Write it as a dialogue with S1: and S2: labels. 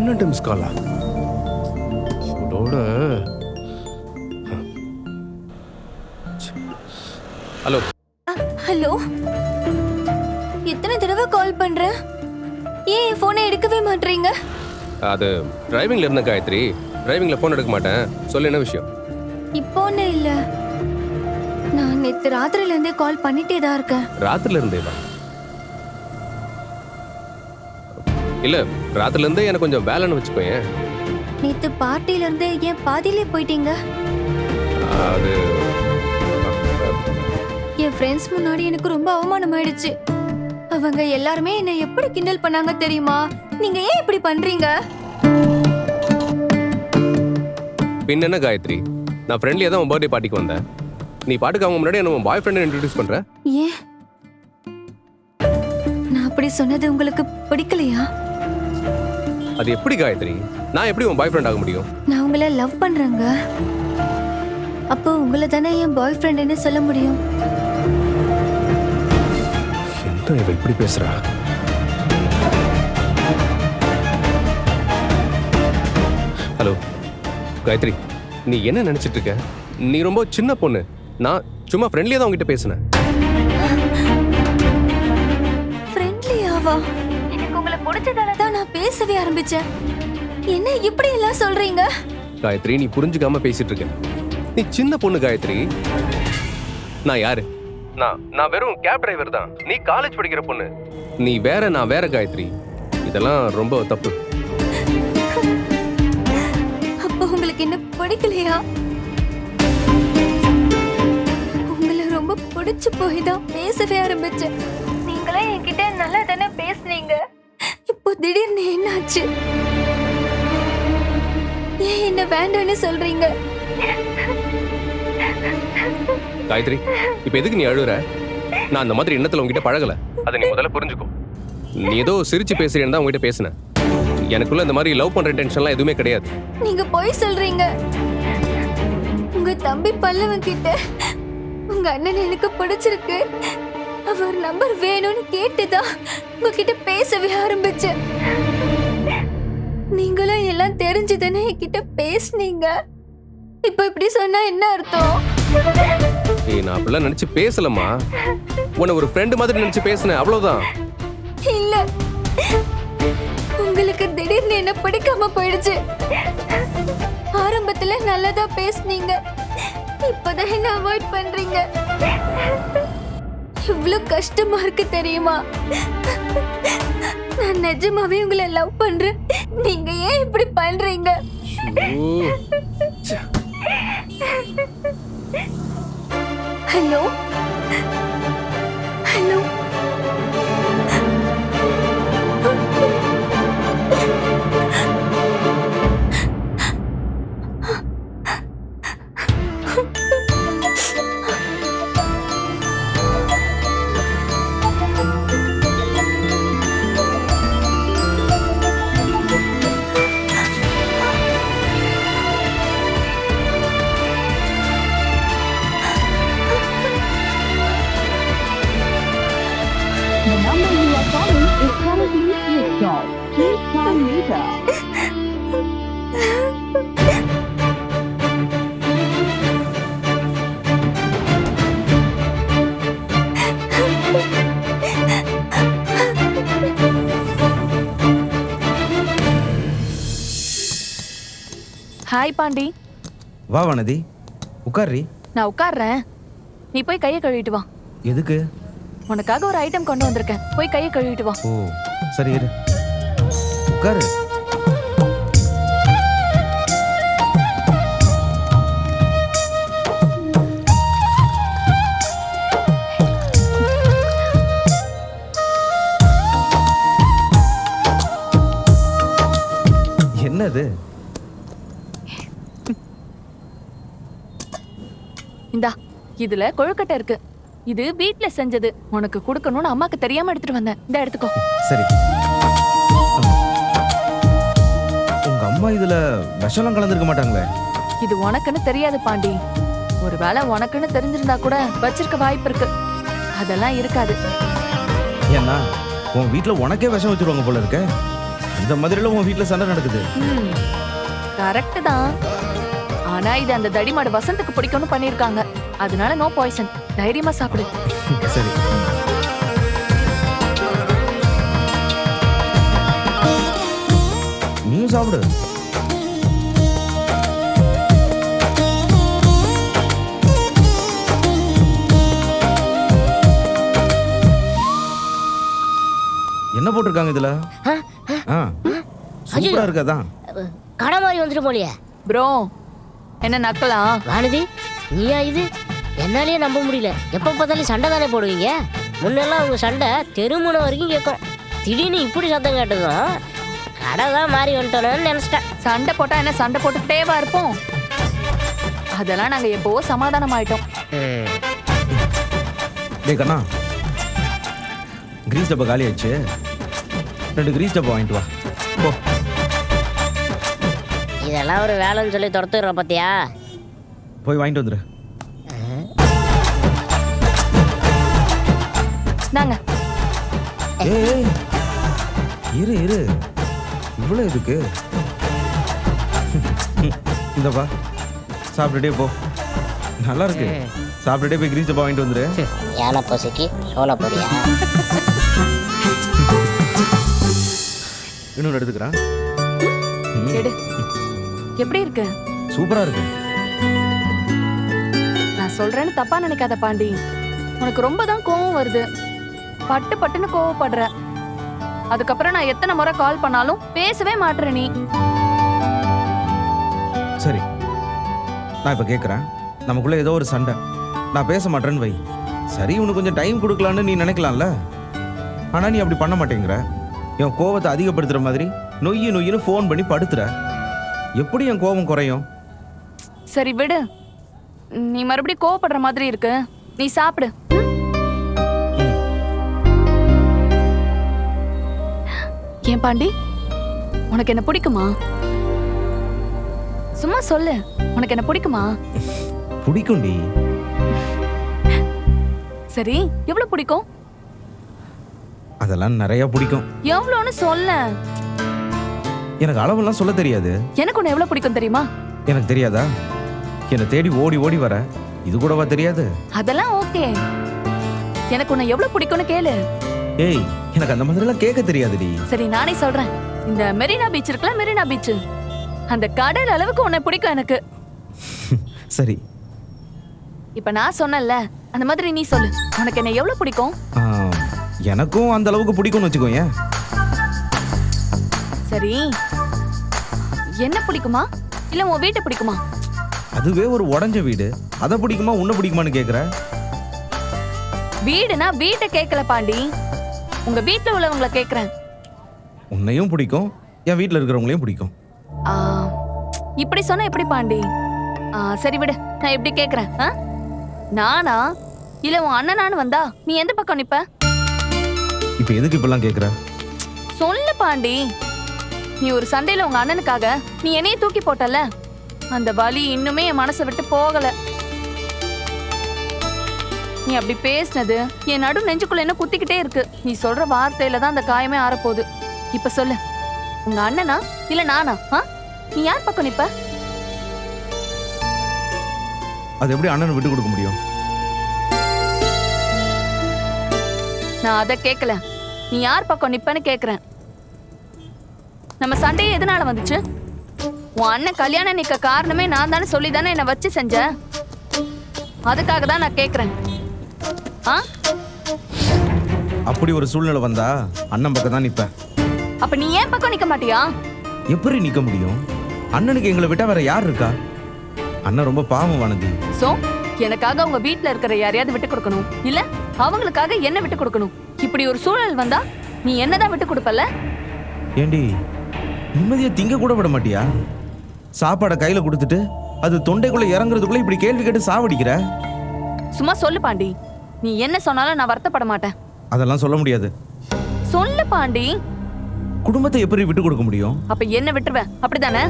S1: பன்னெண்டு மிஸ் காலா? அதோட hello.
S2: Hello? எத்தனை தடவை கால் பண்றேன் ஏன் என் போனை எடுக்கவே மாட்டீங்க
S1: அது டிரைவிங்ல இருந்த காயத்ரி. டிரைவிங்ல ஃபோன் எடுக்க மாட்டேன். சொல்லு என்ன விஷயம்?
S2: இப்போன்னு இல்ல. நான் நேத்து ராத்திரில இருந்தே கால் பண்ணிட்டே தான் இருக்கேன்.
S1: ராத்திரில இருந்தே தான் இல்ல ராத்திரில இருந்தே எனக்கு கொஞ்சம் வேலைன்னு வச்சுக்கோயேன்.
S2: நேத்து பார்ட்டில இருந்து ஏன் பாதியிலே போயிட்டீங்க?
S1: அது
S2: என் ஃப்ரெண்ட்ஸ் முன்னாடி எனக்கு ரொம்ப அவமானம் ஆயிடுச்சு அவங்க எல்லாருமே என்னை எப்படி கிண்டல் பண்ணாங்க தெரியுமா? நீங்க ஏன் இப்படி பண்றீங்க?
S1: பின்ன என்ன காயத்ரி? நான் ஃப்ரெண்ட்லியாக தான் உன் பர்த்டே பார்ட்டிக்கு வந்தேன். நீ பாட்டுக்கு அவங்க முன்னாடி என்ன உன் பாய் ஃப்ரெண்ட் இன்ட்ரடியூஸ் பண்ற?
S2: ஏன்? நான் அப்படி சொன்னது உங்களுக்கு பிடிக்கலையா?
S1: அது எப்படி காயத்ரி? நான் எப்படி உன் பாய் ஃப்ரெண்ட் ஆக முடியும்?
S2: நான் உங்களை லவ் பண்றேங்க. அப்போ உங்களை தானே என் பாய் ஃப்ரெண்டுன்னு சொல்ல முடியும்.
S1: என்ன இவ இப்படி பேசுறா? ஹலோ காயத்ரி நீ என்ன நினைச்சிட்டு இருக்க? நீ ரொம்ப சின்ன பொண்ணு. நான் சும்மா ஃப்ரெண்ட்லியாக தான் உங்ககிட்ட பேசினேன்.
S2: ஃப்ரெண்ட்லியாவா பேசவே ஆரம்பிச்சேன் என்ன இப்படி எல்லாம் சொல்றீங்க?
S1: காயத்ரி நீ புரிஞ்சுக்காம பேசிட்டு இருக்க நீ சின்ன பொண்ணு காயத்ரி. நான் யாரு? நான் நான் வெறும் கேப் டிரைவர் தான். நீ காலேஜ் படிக்கிற பொண்ணு. நீ வேற நான் வேற காயத்ரி. இதெல்லாம் ரொம்ப தப்பு.
S2: அப்போ உங்களுக்கு என்ன பிடிக்கலையா? உங்களை ரொம்ப பிடிச்சு போய் தான் பேசவே ஆரம்பிச்சேன். நீங்களே என்கிட்ட நல்லா தானே பேசுனீங்க? திடீர்னு என்னாச்சு? ஏன் என்ன வேண்டாம்னு சொல்றீங்க?
S1: காயத்ரி இப்போ எதுக்கு நீ அழுகுற நான் அந்த மாதிரி எண்ணத்துல உங்ககிட்ட பழகல. அதை நீ முதல்ல புரிஞ்சுக்கோ. நீ ஏதோ சிரிச்சு பேசுறேன்னு தான் உங்ககிட்ட பேசினேன். எனக்குள்ள இந்த மாதிரி லவ் பண்ற டென்ஷன்லாம் எதுவுமே கிடையாது.
S2: நீங்க போய் சொல்றீங்க. உங்க தம்பி பல்லவன் கிட்ட உங்க அண்ணன் எனக்கு பிடிச்சிருக்கு. அவர் நம்பர் வேணும்னு கேட்டுதான் உங்ககிட்ட பேசவே ஆரம்பிச்சேன் நீங்களும் எல்லாம் தெரிஞ்சுதானே என்கிட்ட பேசுனீங்க? இப்ப இப்படி சொன்னா என்ன அர்த்தம்?
S1: ஏய் நான் அப்படிலாம் நினைச்சு பேசலம்மா. உன்னை ஒரு ஃப்ரெண்டு மாதிரி நினைச்சு பேசினேன் அவ்வளவுதான்.
S2: இல்ல. உங்களுக்கு திடீர்னு என்ன பிடிக்காம போயிடுச்சு. ஆரம்பத்துல நல்லதா பேசுனீங்க. இப்பதான் என்ன அவாய்ட் பண்றீங்க? இவ்ளோ கஷ்டமா இருக்கு தெரியுமா? நான் நிஜமாவே உங்களை லவ் பண்றேன். நீங்க ஏன் இப்படி பண்றீங்க? Hello
S3: hi Pandi.
S4: வா வானதி. உட்கார்றி.
S3: நான் உட்கார்றேன். நீ போய் கையை கழுவிட்டு வா.
S4: எதுக்கு?
S3: உனக்காக ஒரு ஐட்டம் கொண்டு வந்திருக்கேன். போய் கையை கழுவிட்டு வா.
S4: ஓ சரி இரு. உட்காரு. என்னது?
S3: இந்தா இதுல கொழுக்கட்டை இருக்கு. இது வீட்ல செஞ்சது. உனக்கு கொடுக்கணும்னு அம்மாக்கு தெரியாம எடுத்துட்டு வந்தேன். இந்த எடுத்துக்கோ.
S4: சரி. உங்க அம்மா இதுல விஷம்லாம் கலந்துருக்க மாட்டாங்களே?
S3: இது உனக்குன்னு தெரியாது பாண்டி. ஒருவேளை உனக்குன்னு தெரிஞ்சிருந்தா கூட வச்சிருக்க வாய்ப்பு இருக்கு. அதெல்லாம் இருக்காது.
S4: ஏன்னா உன் வீட்ல உனக்கே விஷம் வச்சிருவாங்க போல இருக்க. அந்த மாதிரிலாம் உன் வீட்டில் சண்டை நடக்குது.
S3: கரெக்ட் தான். ஆனா இது அந்த தடிமாடு வசந்துக்கு பிடிக்கும்னு பண்ணிருக்காங்க அதனால நோ பாய்சன். தைரியமா சாப்பிடு.
S4: சரி. நீயும் சாப்பிடு. என்ன போட்டிருக்காங்க இதுல? சூப்பரா இருக்காதான்
S5: கடை மாதிரி வந்துட்டு போலியே.
S3: ப்ரோ என்ன நக்கலாம்
S5: வானதி நீயா இது? என்னாலேயே நம்ப முடியல. எப்போ பார்த்தாலும் சண்டை தானே போடுவீங்க? முன்னெல்லாம் உங்க சண்டை தெருமுனை வரைக்கும் கேட்கும். திடீர்னு இப்படி சத்தம் கேட்டதும் கடை தான் மாறி வந்துட்டோன்னு நினச்சிட்டேன்.
S3: சண்டை போட்டா என்ன? சண்டை போட்டுக்கிட்டேவா இருப்போம். அதெல்லாம் நாங்க எப்பவோ சமாதானம் ஆயிட்டோம்.
S4: டேய் கண்ணா கிரீஸ் டப்பா காலி ஆயிடுச்சு. ரெண்டு கிரீஸ் டப்பா வாங்கிட்டு வா. போ.
S5: இதெல்லாம் ஒரு வேலைன்னு சொல்லி துரத்துடுற பார்த்தியா
S4: போய் வாங்கிட்டு வந்துரு.
S3: நாங்க.
S4: ஏய். இரு இரு. இவ்வளோ இருக்கு இந்தப்பா சாப்பிட்டுட்டே போ. நல்லா இருக்கு. சாப்பிட்டுட்டே போய் கிரீஸ் டப்பா வாங்கிட்டு வந்துரு.
S5: யானை பசிக்கு சோள பொடியா?
S4: இன்னொன்று எடுத்துக்கிறேன்.
S3: எடு. எப்படி இருக்கு?
S4: சூப்பரா இருக்கு.
S3: நான் சொல்றேன்னு தப்பா நினைக்காத பாண்டி. உனக்கு ரொம்ப தான் கோவம் வருது. பட்டு பட்டுன்னு கோவப்படுற. அதுக்கப்புறம் நான் எத்தனை முறை கால் பண்ணாலும் பேசவே மாட்ற நீ.
S4: சரி. நான் இப்போ கேட்குறேன் நமக்குள்ள ஏதோ ஒரு சண்டை. நான் பேச மாட்டேன்னு வை. சரி உனக்கு கொஞ்சம் டைம் கொடுக்கலான்னு நீ நினைக்கலாம்ல? ஆனால் நீ அப்படி பண்ண மாட்டேங்கிற. என் கோவத்தை அதிகப்படுத்துற மாதிரி நொய்யு நொய்யுன்னு ஃபோன் பண்ணி படுத்துற. எப்படி என் கோபம் குறையும்?
S3: சரி விடு. நீ மறுபடியும் கோவப்படுற மாதிரி இருக்கு. நீ சாப்பிடு. ஏன் பாண்டி? உனக்கு என்ன பிடிக்குமா? சும்மா சொல்லு உனக்கு என்ன பிடிக்குமா?
S4: பிடிக்கும்டி.
S3: சரி எவ்வளவு பிடிக்கும்?
S4: அதெல்லாம் நிறைய பிடிக்கும்.
S3: எவ்வளோன்னு சொல்ல.
S4: எனக்கு அளவெல்லாம் சொல்ல தெரியாது.
S3: எனக்கு உன்னை எவ்வளவு பிடிக்கும் தெரியுமா?
S4: எனக்கு தெரியாதா? என்னை தேடி ஓடி ஓடி வர. இது கூடவா தெரியாது?
S3: அதெல்லாம் ஓகே. எனக்கு உன்னை எவ்வளவு பிடிக்கும்னு கேளு.
S4: ஏய் எனக்கு அந்த மாதிரிலாம் கேட்க தெரியாதுடி.
S3: சரி நானே சொல்றேன். இந்த மெரினா பீச் இருக்குல்ல மெரினா பீச். அந்த கடல் அளவுக்கு உன்னை பிடிக்கும் எனக்கு.
S4: சரி.
S3: இப்ப நான் சொன்னேன்ல அந்த மாதிரி நீ சொல்லு. உனக்கு என்ன எவ்வளவு பிடிக்கும்?
S4: எனக்கும் அந்த அளவுக்கு பிடிக்கும்னு வச்சுக்கோங்க
S3: சரி. என்ன பிடிக்குமா? இல்ல உன் வீட்டை பிடிக்குமா?
S4: அதுவே ஒரு உடஞ்ச வீடு. அதை பிடிக்குமா உன்னை பிடிக்குமான்னு கேட்குற
S3: வீடுனா வீட்டை கேட்கல பாண்டி. உங்க வீட்டுல உள்ளவங்கள கேக்குறேன்.
S4: உன்னையும் பிடிக்கும் என் வீட்டில் இருக்கிறவங்களையும் பிடிக்கும்.
S3: ஆ, இப்படி சொன்னா எப்படி பாண்டி? ஆ, சரி விடு நான் எப்படி கேக்குறேன். ஆ? நானா? இல்ல உன் அண்ணனான்னு வந்தா நீ எந்த பக்கம் நிப்ப?
S4: இப்போ எதுக்கு இப்பெல்லாம் கேட்குற
S3: சொல்லு பாண்டி. நீ ஒரு சண்டையில உங்க அண்ணனுக்காக நீ என்னைய தூக்கி போட்டல அந்த வலி இன்னுமே என் மனசை விட்டு போகல. நீ அப்படி பேசினது என் நடு நெஞ்சுக்குள்ள என்ன குத்திக்கிட்டே இருக்கு. நீ சொல்ற வார்த்தையில தான் அந்த காயமே ஆறப்போகுது. இப்ப சொல்லு. உங்க அண்ணனா? இல்ல நானா? நீ யார் பக்கம் நிப்ப?
S4: அது எப்படி அண்ணனை விட்டு கொடுக்க முடியும்?
S3: நான் அதை கேட்கல நீ யார் பக்கம் நிப்பன்னு கேக்குறேன். நம்ம சண்டையே எதனால வந்துச்சு? உன் அண்ணன் கல்யாணம் நிக்க காரணமே நான் தானே சொல்லி தானே என்னை வச்சு செஞ்ச? அதுக்காக தான் நான் கேக்குறேன். ஆ
S4: அப்படி ஒரு சூழ்நிலை வந்தா அண்ணன் பக்கம் தான் நிற்பேன்
S3: அப்ப நீ ஏன் பக்கம் நிக்க மாட்டியா?
S4: எப்படி நிற்க முடியும்? அண்ணனுக்கு எங்களை விட்டா வேற யார் இருக்கா? அண்ணன் ரொம்ப பாவம் வானதி.
S3: சோ எனக்காக உங்க வீட்ல இருக்கிற யாரையாவது விட்டு கொடுக்கணும்? இல்ல அவங்களுக்காக என்ன விட்டு கொடுக்கணும்? இப்படி ஒரு சூழல் வந்தா நீ என்னதான் விட்டு கொடுப்பல
S4: ஏண்டி நிம்மதியை திங்க கூட விட மாட்டியா? சாப்பாடை கையில் கொடுத்துட்டு அது தொண்டைக்குள்ள இறங்குறதுக்குள்ள இப்படி கேள்வி கேட்டு சாவடிக்கிற?
S3: சும்மா சொல்லு பாண்டி. நீ என்ன சொன்னாலும் நான் வருத்தப்பட மாட்டேன்.
S4: அதெல்லாம் சொல்ல முடியாது.
S3: சொல்லு பாண்டி.
S4: குடும்பத்தை எப்படி விட்டு கொடுக்க முடியும்?
S3: அப்ப என்ன விட்டுருவேன்? அப்படிதானே